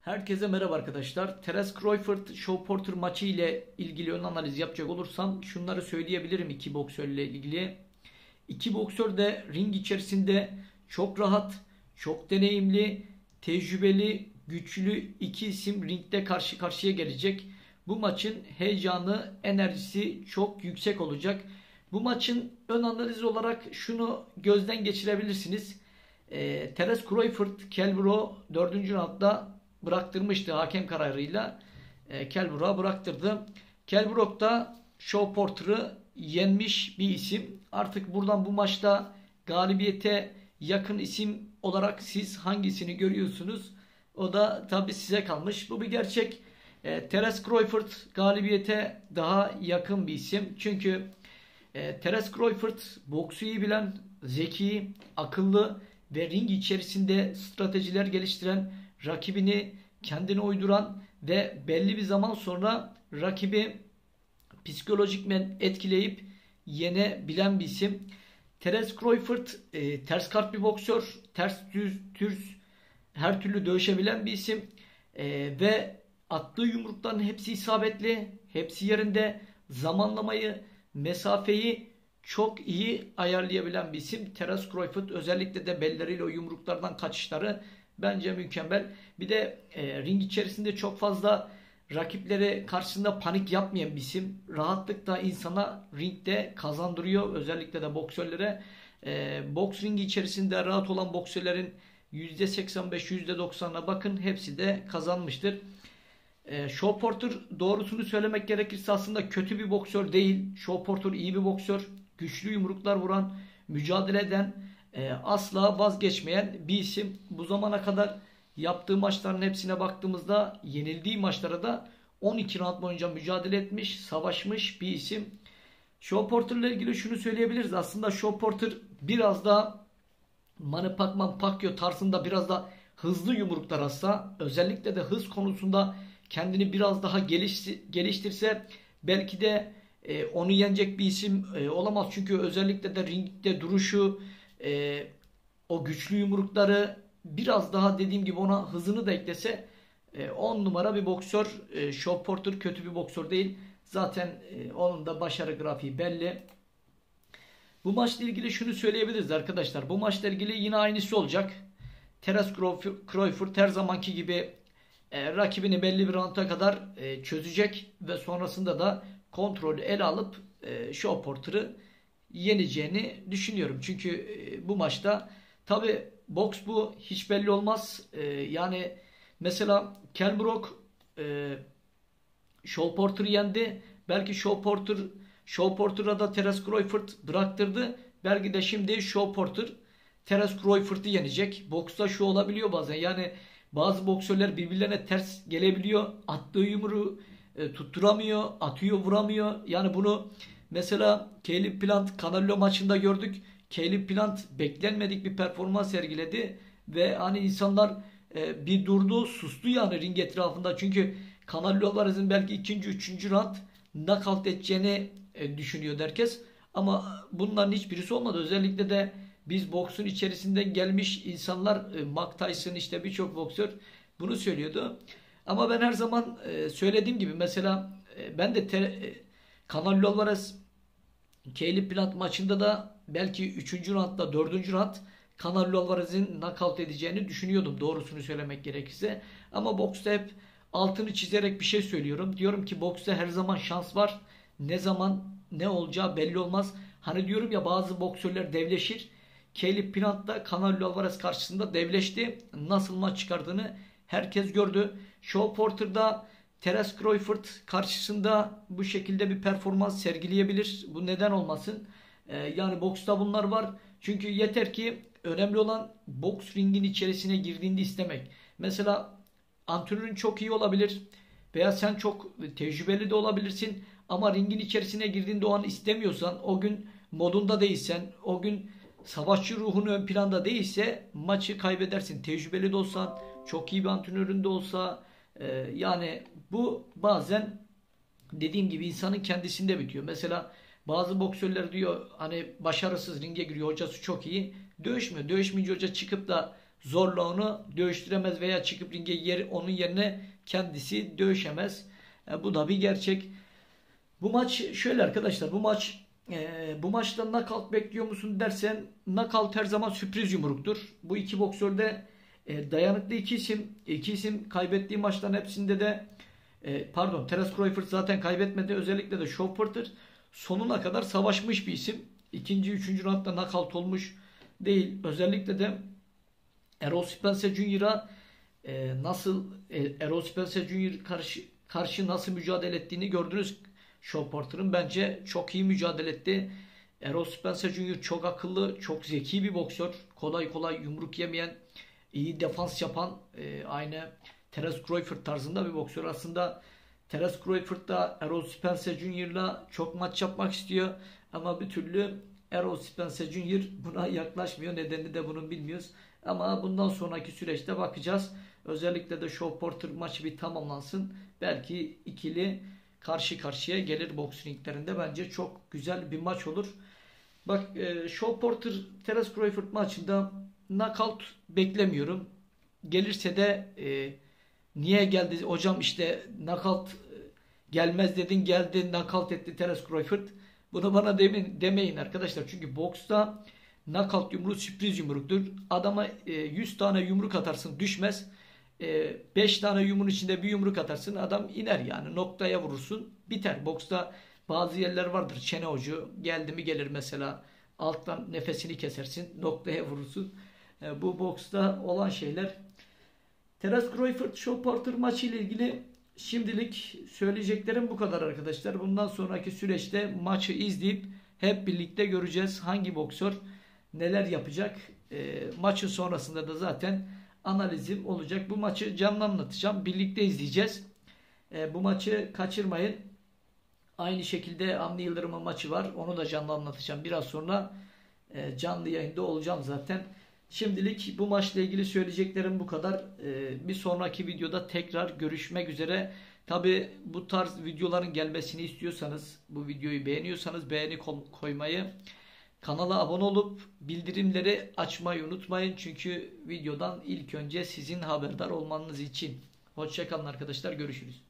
Herkese merhaba arkadaşlar. Teres Crawford Shaw Porter maçı ile ilgili ön analiz yapacak olursam şunları söyleyebilirim iki boksörle ilgili. İki boksör de ring içerisinde çok rahat, çok deneyimli, tecrübeli, güçlü iki isim ringde karşı karşıya gelecek. Bu maçın heyecanı, enerjisi çok yüksek olacak. Bu maçın ön analiz olarak şunu gözden geçirebilirsiniz. E, Teres Crawford, Kelbro 4. roundda bıraktırmıştı hakem kararıyla. E, Kelbrock'a bıraktırdı. Kelbrock da Shaw Porter'ı yenmiş bir isim. Artık buradan bu maçta galibiyete yakın isim olarak siz hangisini görüyorsunuz? O da tabi size kalmış. Bu bir gerçek. E, Teres Crawford galibiyete daha yakın bir isim. Çünkü e, Teres Crawford boksu iyi bilen, zeki, akıllı ve ring içerisinde stratejiler geliştiren rakibini kendine uyduran ve belli bir zaman sonra rakibi psikolojikmen etkileyip yenebilen bir isim. Teres Crawford e, ters kart bir boksör, ters düz, türs her türlü dövüşebilen bir isim e, ve attığı yumrukların hepsi isabetli, hepsi yerinde zamanlamayı, mesafeyi çok iyi ayarlayabilen bir isim. Teres Crawford özellikle de belleriyle o yumruklardan kaçışları Bence mükemmel. Bir de e, ring içerisinde çok fazla rakipleri karşısında panik yapmayan bir isim. Rahatlıkla insana ringde kazandırıyor. Özellikle de boksörlere. E, boks ringi içerisinde rahat olan boksörlerin %85, %90'a bakın hepsi de kazanmıştır. E, Shaw Porter doğrusunu söylemek gerekirse aslında kötü bir boksör değil. Shaw Porter iyi bir boksör. Güçlü yumruklar vuran, mücadele eden, e, asla vazgeçmeyen bir isim. Bu zamana kadar yaptığı maçların hepsine baktığımızda yenildiği maçlara da 12 round boyunca mücadele etmiş, savaşmış bir isim. Shaw Porter ile ilgili şunu söyleyebiliriz. Aslında Shaw Porter biraz da Manny Pacquiao Pacquiao tarzında biraz da hızlı yumruklar atsa özellikle de hız konusunda kendini biraz daha geliştirse belki de e, onu yenecek bir isim e, olamaz. Çünkü özellikle de ringde duruşu e, o güçlü yumrukları biraz daha dediğim gibi ona hızını da eklese 10 e, numara bir boksör. E, Shaw Porter kötü bir boksör değil. Zaten e, onun da başarı grafiği belli. Bu maçla ilgili şunu söyleyebiliriz arkadaşlar. Bu maçla ilgili yine aynısı olacak. Teres Crawford her zamanki gibi rakibini belli bir ranta kadar çözecek ve sonrasında da kontrolü ele alıp Shaw Porter'ı yeneceğini düşünüyorum. Çünkü e, bu maçta tabi boks bu hiç belli olmaz. E, yani mesela Kel Brook e, Shaw Porter'ı yendi. Belki Shaw Porter Shaw Porter'a da Teres Crawford bıraktırdı. Belki de şimdi Shaw Porter Teres Crawford'ı yenecek. Boksta şu olabiliyor bazen. Yani bazı boksörler birbirlerine ters gelebiliyor. Attığı yumruğu e, tutturamıyor, atıyor, vuramıyor. Yani bunu Mesela Caleb Plant Canelo maçında gördük. Caleb Plant beklenmedik bir performans sergiledi ve hani insanlar e, bir durdu, sustu yani ring etrafında. Çünkü Canelo Alvarez'in belki ikinci, üçüncü round knockout edeceğini e, düşünüyor herkes. Ama bunların hiçbirisi olmadı. Özellikle de biz boksun içerisinden gelmiş insanlar e, Mark Tyson işte birçok boksör bunu söylüyordu. Ama ben her zaman e, söylediğim gibi mesela e, ben de te, e, Canelo Alvarez Caleb Plant maçında da belki 3. roundda 4. round Canelo Alvarez'in knockout edeceğini düşünüyordum doğrusunu söylemek gerekirse. Ama boksta hep altını çizerek bir şey söylüyorum. Diyorum ki boksta her zaman şans var. Ne zaman ne olacağı belli olmaz. Hani diyorum ya bazı boksörler devleşir. Caleb Plant da Canelo Alvarez karşısında devleşti. Nasıl maç çıkardığını herkes gördü. Shaw Porter'da Teres Crawford karşısında bu şekilde bir performans sergileyebilir. Bu neden olmasın? Ee, yani boksta bunlar var. Çünkü yeter ki önemli olan boks ringin içerisine girdiğinde istemek. Mesela antrenörün çok iyi olabilir veya sen çok tecrübeli de olabilirsin ama ringin içerisine girdiğinde o an istemiyorsan, o gün modunda değilsen, o gün savaşçı ruhun ön planda değilse maçı kaybedersin. Tecrübeli de olsan, çok iyi bir antrenörün de olsa, ee, yani bu bazen dediğim gibi insanın kendisinde bitiyor. Mesela bazı boksörler diyor hani başarısız ringe giriyor hocası çok iyi. Dövüşmüyor. Dövüşmeyince hoca çıkıp da zorla onu dövüştüremez veya çıkıp ringe yer, onun yerine kendisi dövüşemez. E, bu da bir gerçek. Bu maç şöyle arkadaşlar bu maç e, bu maçta knockout bekliyor musun dersen knockout her zaman sürpriz yumruktur. Bu iki boksörde e, dayanıklı iki isim. iki isim kaybettiği maçların hepsinde de e, pardon Terence Crawford zaten kaybetmedi. Özellikle de Shaw Porter sonuna kadar savaşmış bir isim. İkinci, üçüncü roundda knockout olmuş değil. Özellikle de Errol Spence Jr.'a e, nasıl e, Errol Spence Jr. karşı karşı nasıl mücadele ettiğini gördünüz. Shaw Porter'ın bence çok iyi mücadele etti. Errol Spence Jr. çok akıllı, çok zeki bir boksör. Kolay kolay yumruk yemeyen, iyi defans yapan, e, aynı Terence Crawford tarzında bir boksör. Aslında Terence Crawford da Errol Spence Jr.'la çok maç yapmak istiyor. Ama bir türlü Errol Spence Jr. buna yaklaşmıyor. Nedenini de bunun bilmiyoruz. Ama bundan sonraki süreçte bakacağız. Özellikle de Shaw Porter maçı bir tamamlansın. Belki ikili karşı karşıya gelir boks. Bence çok güzel bir maç olur. Bak e, Shaw Porter Terence Crawford maçında knockout beklemiyorum. Gelirse de e, niye geldi hocam işte knockout e, gelmez dedin geldi knockout etti Terence Crawford. Bunu bana demin, demeyin arkadaşlar. Çünkü boksta knockout yumruğu sürpriz yumruktur. Adama e, 100 tane yumruk atarsın düşmez. 5 e, tane yumruğun içinde bir yumruk atarsın adam iner yani noktaya vurursun biter. Boksta bazı yerler vardır çene ucu geldi mi gelir mesela alttan nefesini kesersin noktaya vurursun. E, bu boksta olan şeyler. Terence Crawford Shaw Porter maçı ile ilgili şimdilik söyleyeceklerim bu kadar arkadaşlar. Bundan sonraki süreçte maçı izleyip hep birlikte göreceğiz hangi boksör neler yapacak. E, maçın sonrasında da zaten analizim olacak. Bu maçı canlı anlatacağım. Birlikte izleyeceğiz. E, bu maçı kaçırmayın. Aynı şekilde Avni Yıldırım'ın maçı var. Onu da canlı anlatacağım. Biraz sonra e, canlı yayında olacağım zaten. Şimdilik bu maçla ilgili söyleyeceklerim bu kadar. E, bir sonraki videoda tekrar görüşmek üzere. Tabi bu tarz videoların gelmesini istiyorsanız, bu videoyu beğeniyorsanız beğeni koymayı, kanala abone olup bildirimleri açmayı unutmayın. Çünkü videodan ilk önce sizin haberdar olmanız için. Hoşçakalın arkadaşlar görüşürüz.